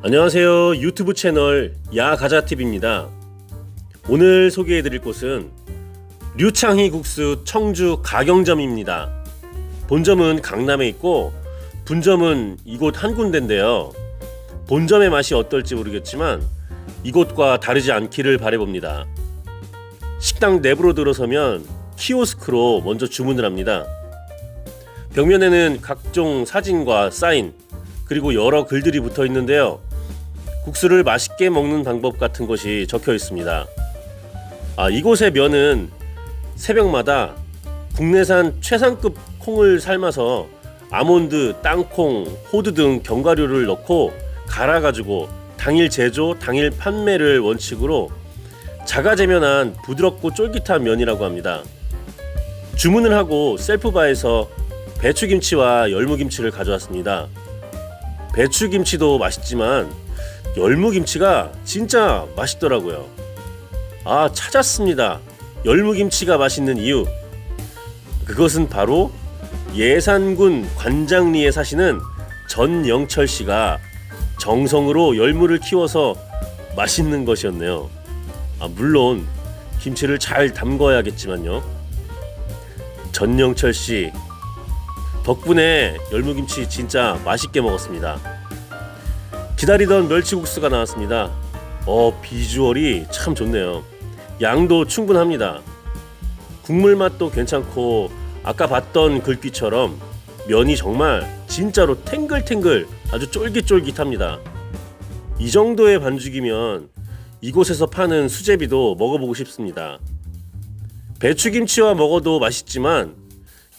안녕하세요. 유튜브 채널 야가자TV입니다. 오늘 소개해 드릴 곳은 류창희 국수 청주 가경점입니다. 본점은 강남에 있고 분점은 이곳 한 군데인데요. 본점의 맛이 어떨지 모르겠지만 이곳과 다르지 않기를 바래봅니다. 식당 내부로 들어서면 키오스크로 먼저 주문을 합니다. 벽면에는 각종 사진과 사인 그리고 여러 글들이 붙어 있는데요. 국수를 맛있게 먹는 방법 같은 것이 적혀 있습니다. 아, 이곳의 면은 새벽마다 국내산 최상급 콩을 삶아서 아몬드, 땅콩, 호두 등 견과류를 넣고 갈아가지고 당일 제조, 당일 판매를 원칙으로 자가제면한 부드럽고 쫄깃한 면이라고 합니다. 주문을 하고 셀프바에서 배추김치와 열무김치를 가져왔습니다. 배추김치도 맛있지만 열무김치가 진짜 맛있더라고요. 아, 찾았습니다. 열무김치가 맛있는 이유. 그것은 바로 예산군 관장리에 사시는 전영철 씨가 정성으로 열무를 키워서 맛있는 것이었네요. 아, 물론 김치를 잘 담궈야겠지만요. 전영철 씨 덕분에 열무김치 진짜 맛있게 먹었습니다. 기다리던 멸치국수가 나왔습니다. 어, 비주얼이 참 좋네요. 양도 충분합니다. 국물 맛도 괜찮고 아까 봤던 글귀처럼 면이 정말 진짜로 탱글탱글 아주 쫄깃쫄깃합니다. 이 정도의 반죽이면 이곳에서 파는 수제비도 먹어보고 싶습니다. 배추김치와 먹어도 맛있지만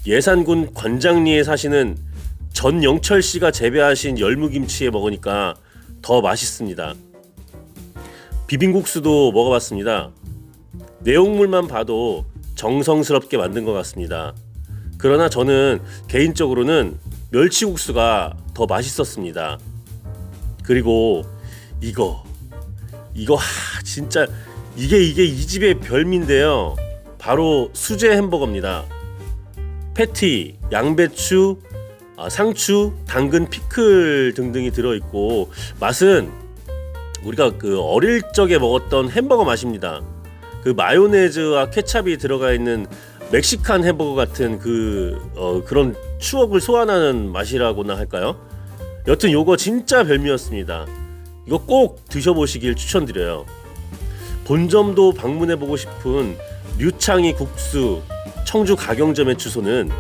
예산군 관장리에 사시는 전영철 씨가 재배하신 열무김치에 먹으니까 더 맛있습니다. 비빔국수도 먹어봤습니다. 내용물만 봐도 정성스럽게 만든 것 같습니다. 그러나 저는 개인적으로는 멸치국수가 더 맛있었습니다. 그리고 이거 이거 하, 진짜 이게 이게 이 집의 별미인데요. 바로 수제 햄버거입니다. 패티, 양배추, 아, 상추, 당근, 피클 등등이 들어 있고 맛은 우리가 그 어릴 적에 먹었던 햄버거 맛입니다. 그 마요네즈와 케찹이 들어가 있는 멕시칸 햄버거 같은 그 어, 그런 추억을 소환하는 맛이라고나 할까요? 여튼 요거 진짜 별미였습니다. 이거 꼭 드셔보시길 추천드려요. 본점도 방문해 보고 싶은 류창희 국수 청주 가경점의 주소는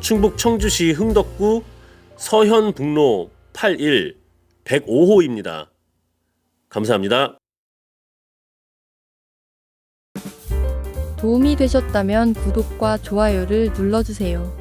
충북 청주시 흥덕구 서현북로 81 105호입니다. 감사합니다. 도움이 되셨다면 구독과 좋아요를 눌러주세요.